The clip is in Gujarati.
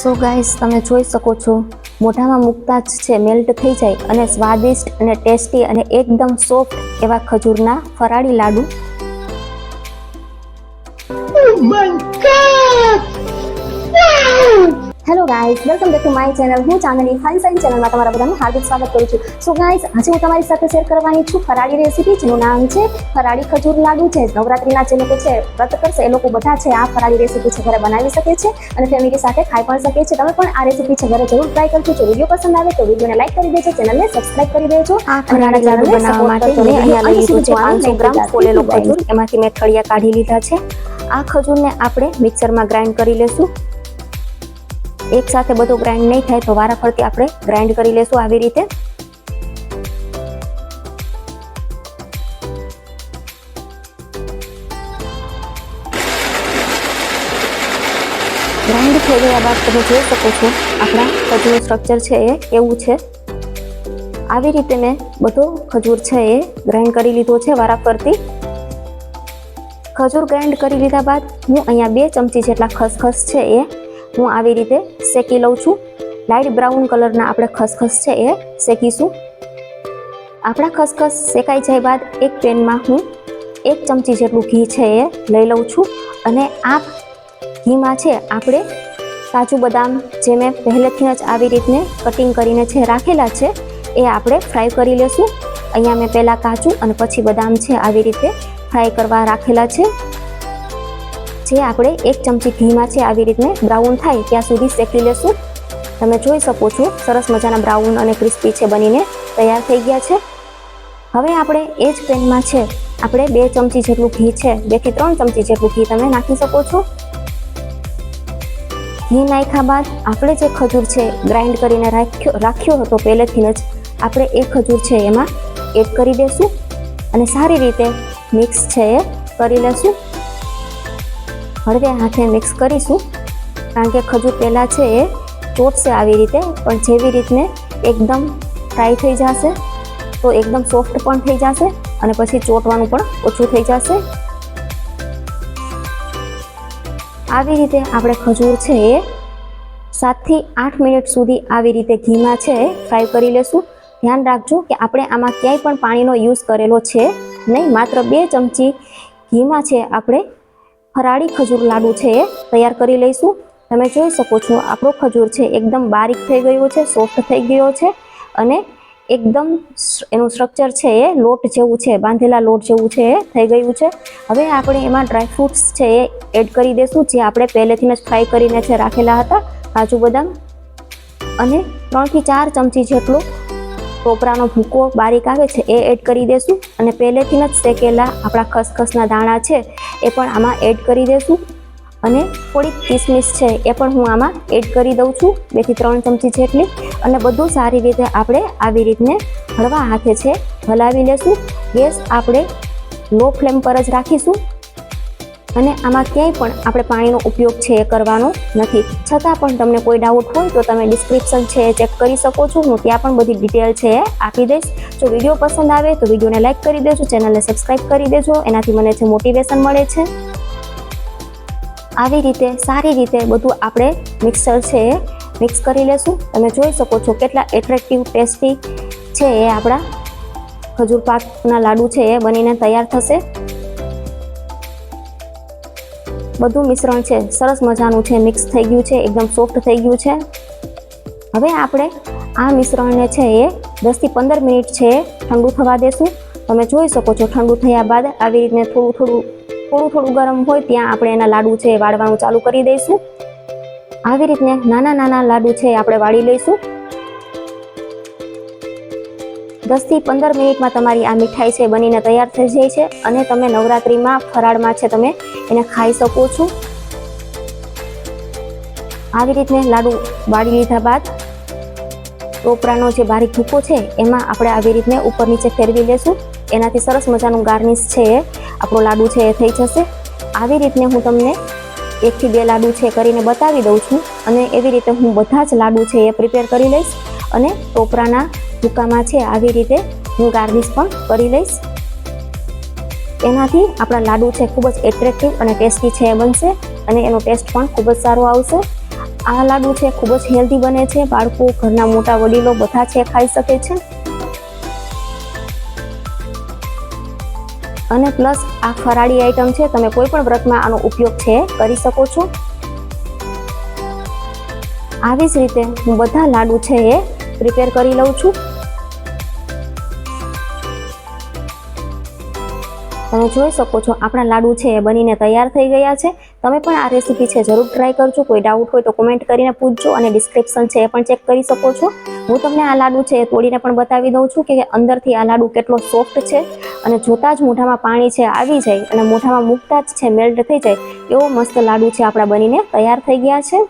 સો ગાઈસ તમે જોઈ શકો છો, મોઢામાં મૂકતા જ છે મેલ્ટ થઈ જાય અને સ્વાદિષ્ટ અને ટેસ્ટી અને એકદમ સોફ્ટ એવા ખજૂરના ફરાળી લાડુ. Hello guys welcome back to my channel હું ચાંદની ફાઇન સાઇન ચેનલમાં તમારા બધાનું હાર્દિક સ્વાગત કરું છું. સો ગાઈઝ આજે હું તમારી સાથે શેર કરવાની છું ફરાળી રેસીપી જેનું નામ છે ફરાળી ખજૂર લાડુ છે નવરાત્રીના જે લોકો છે વ્રત કરશે એ લોકો બધા છે આ ફરાળી રેસીપી છે ઘરે બનાવી શકે છે અને ફેમિલી સાથે ખાઈ પણ શકે છે. તમે પણ આ રેસીપી છે ઘરે જરૂર ટ્રાય કરજો. જો વીડિયો પસંદ આવે તો વિડીયોને લાઈક કરી દેજો ચેનલને સબસ્ક્રાઇબ કરી દેજો આ ફરાળી લાડુ બનાવવા માટે મેં અહીંયા લઈ લીધું છે 500 ગ્રામ ફોલેલો ખજૂર. એમાંથી મેં થળિયા કાઢી લીધા છે. આ ખજૂરને આપણે મિક્સરમાં ગ્રાઇન્ડ કરી લેશું. એક સાથે બધું ગ્રાઇન્ડ નહીં થાય તો વારાફરતી આપણે ગ્રાઇન્ડ કરી લેશું આવી રીતે. ગ્રાઇન્ડ થઈ ગયા બાદ તમે જોઈ શકો છો, આપણા ખજૂરનું સ્ટ્રક્ચર છે એ એવું છે. આવી રીતે મેં બધો ખજૂર છે એ ગ્રાઇન્ડ કરી લીધો છે વારાફરતી. ખજૂર ગ્રાઇન્ડ કરી લીધા બાદ હું અહીંયા બે ચમચી જેટલા ખસખસ છે એ હું આવી રીતે શેકી લઉં છું. લાઇટ બ્રાઉન કલરના આપણે ખસખસ છે એ શેકીશું. આપણા ખસખસ શેકાઈ જાય બાદ એક પેનમાં હું એક ચમચી જેટલું ઘી છે એ લઈ લઉં છું અને આ ઘીમાં છે આપણે કાજુ બદામ જે મેં પહેલેથી જ આવી રીતને કટિંગ કરીને છે રાખેલા છે એ આપણે ફ્રાય કરી લેશું. અહીંયા મેં પહેલાં કાજુ અને પછી બદામ છે આવી રીતે ફ્રાય કરવા રાખેલા છે. જે આપણે એક ચમચી ઘીમાં છે આવી રીતને બ્રાઉન થાય ત્યાં સુધી શેકી લેશું. તમે જોઈ શકો છો, સરસ મજાના બ્રાઉન અને ક્રિસ્પી છે બનીને તૈયાર થઈ ગયા છે. હવે આપણે એ જ પેનમાં છે, આપણે બે ચમચી જેટલું ઘી છે બેથી ત્રણ ચમચી જેટલું ઘી તમે નાખી શકો છો. ઘી નાખ્યા બાદ આપણે જે ખજૂર છે, ગ્રાઇન્ડ કરીને રાખ્યો રાખ્યો હતો પહેલેથી જ, આપણે એ ખજૂર છે એમાં એડ કરી દેશું અને સારી રીતે મિક્સ છે એ કરી લેશું. હળવે હાથે મિક્સ કરીશું. કારણ કે ખજૂર પહેલાં છે એ ચોટશે આવી રીતે, પણ જેવી રીતને એકદમ ફ્રાય થઈ જશે, તો એકદમ સોફ્ટ પણ થઈ જશે અને પછી ચોટવાનું પણ ઓછું થઈ જશે. આવી રીતે આપણે ખજૂર છે એ સાતથી આઠ મિનિટ સુધી આવી રીતે ઘીમાં છે ફ્રાય કરી લેશું. ધ્યાન રાખજો કે આપણે આમાં ક્યાંય પણ પાણીનો યુઝ કરેલો છે નહીં, માત્ર બે ચમચી ઘીમાં છે આપણે ફરાળી ખજૂર લાડુ છે એ તૈયાર કરી લઈશું. તમે જોઈ શકો છો, આપણો ખજૂર છે એકદમ બારીક થઈ ગયો છે, સોફ્ટ થઈ ગયો છે અને એકદમ એનું સ્ટ્રક્ચર છે એ લોટ જેવું છે, બાંધેલા લોટ જેવું છે એ થઈ ગયું છે. હવે આપણે એમાં ડ્રાયફ્રૂટ્સ છે એ એડ કરી દઈશું જે આપણે પહેલેથી જ ફ્રાય કરીને છે રાખેલા હતા, કાજુ, બદામ અને ત્રણથી ચાર ચમચી જેટલો ટોપરાનો ભૂકો બારીક આવે છે એ એડ કરી દેશું અને પહેલેથી જ શેકેલા આપણા ખસખસના દાણા છે એ પણ આમાં એડ કરી દેશું. અને થોડીક કિસમિસ છે એ પણ હું આમાં એડ કરી દઉં છું. બેથી ત્રણ ચમચી જેટલી. અને બધું સારી રીતે આપણે આવી રીતને હળવા હાથે છે હલાવી લેશું. ગેસ આપણે લો ફ્લેમ પર જ રાખીશું. અને આમાં ક્યાંય પણ આપણે પાણીનો ઉપયોગ છે એ કરવાનો નથી. છતાં પણ તમને કોઈ ડાઉટ હોય તો તમે ડિસ્ક્રિપ્શન છે એ ચેક કરી શકો છો. હું ત્યાં પણ બધી ડિટેલ છે એ આપી દઈશ. જો વીડિયો પસંદ આવે તો વિડીયોને લાઇક કરી દેજો ચેનલને સબસ્ક્રાઈબ કરી દેજો. એનાથી મને છે મોટિવેશન મળે છે, આવી રીતે, સારી રીતે બધું આપણે મિક્સર છે એ મિક્સ કરી લેશું. તમે જોઈ શકો છો કેટલા એટ્રેક્ટિવ ટેસ્ટી છે એ આપણા ખજૂર પાકના લાડુ છે એ બનીને તૈયાર થશે. બધું મિશ્રણ છે. સરસ મજાનું છે મિક્સ થઈ ગયું છે, એકદમ સોફ્ટ થઈ ગયું છે. હવે આપણે આ મિશ્રણને છે એ દસથી પંદર મિનિટ છે ઠંડુ થવા દેશું. તમે જોઈ શકો છો ઠંડુ થયા બાદ આવી રીતને થોડું થોડું થોડું થોડું ગરમ હોય ત્યાં આપણે એના લાડુ છે વાળવાનું ચાલુ કરી દઈશું. આવી રીતને નાના નાના લાડુ છે આપણે વાળી લઈશું. દસથી પંદર મિનિટમાં તમારી આ મીઠાઈ છે બનીને તૈયાર થઈ જાય છે અને તમે નવરાત્રિમાં ફરાળમાં છે તમે એને ખાઈ શકો છો. આવી રીતને લાડુ વાળી લીધા બાદ ટોપરાનો જે બારીક ભૂકો છે એમાં આપણે આવી રીતને ઉપર નીચે ફેરવી લેશું. એનાથી સરસ મજાનું ગાર્નિશ છે એ. આપણો લાડુ છે એ થઈ જશે. આવી રીતને હું તમને એકથી બે લાડુ છે કરીને બતાવી દઉં છું અને એવી રીતે હું બધા જ લાડુ છે એ પ્રિપેર કરી લઈશ અને ટોપરાના ભૂકામાં છે, આવી રીતે હું ગાર્નિશ પણ કરી લઈશ. એનાથી આપણા લાડુ છે, ખૂબ જ એટ્રેક્ટિવ અને ટેસ્ટી છે એ બનશે અને એનો ટેસ્ટ પણ ખૂબ જ સારો આવશે. આ લાડુ છે, ખૂબ જ હેલ્ધી બને છે, બાળકો, ઘરના મોટા વડીલો બધા છે, ખાઈ શકે છે. અને પ્લસ આ ફરાળી આઈટમ છે, તમે કોઈ પણ વ્રતમાં આનો ઉપયોગ છે, કરી શકો છો. આવી જ રીતે હું બધા લાડુ છે, એ પ્રિપેર કરી લઉં છું. તમે જોઈ શકો છો, આપણા લાડુ છે એ બનીને તૈયાર થઈ ગયા છે. તમે પણ આ રેસીપી છે જરૂર ટ્રાય કરજો. કોઈ ડાઉટ હોય તો કોમેન્ટ કરીને પૂછજો અને ડિસ્ક્રિપ્શન છે એ પણ ચેક કરી શકો છો. હું તમને આ લાડુ છે એ તોડીને પણ બતાવી દઉં છું કે અંદરથી આ લાડુ કેટલો સોફ્ટ છે અને જોતાં જ મોઢામાં પાણી છે આવી જાય અને મોઢામાં મૂકતા જ છે મેલ્ટ થઈ જાય એવો મસ્ત લાડુ છે આપણા બનીને તૈયાર થઈ ગયા છે.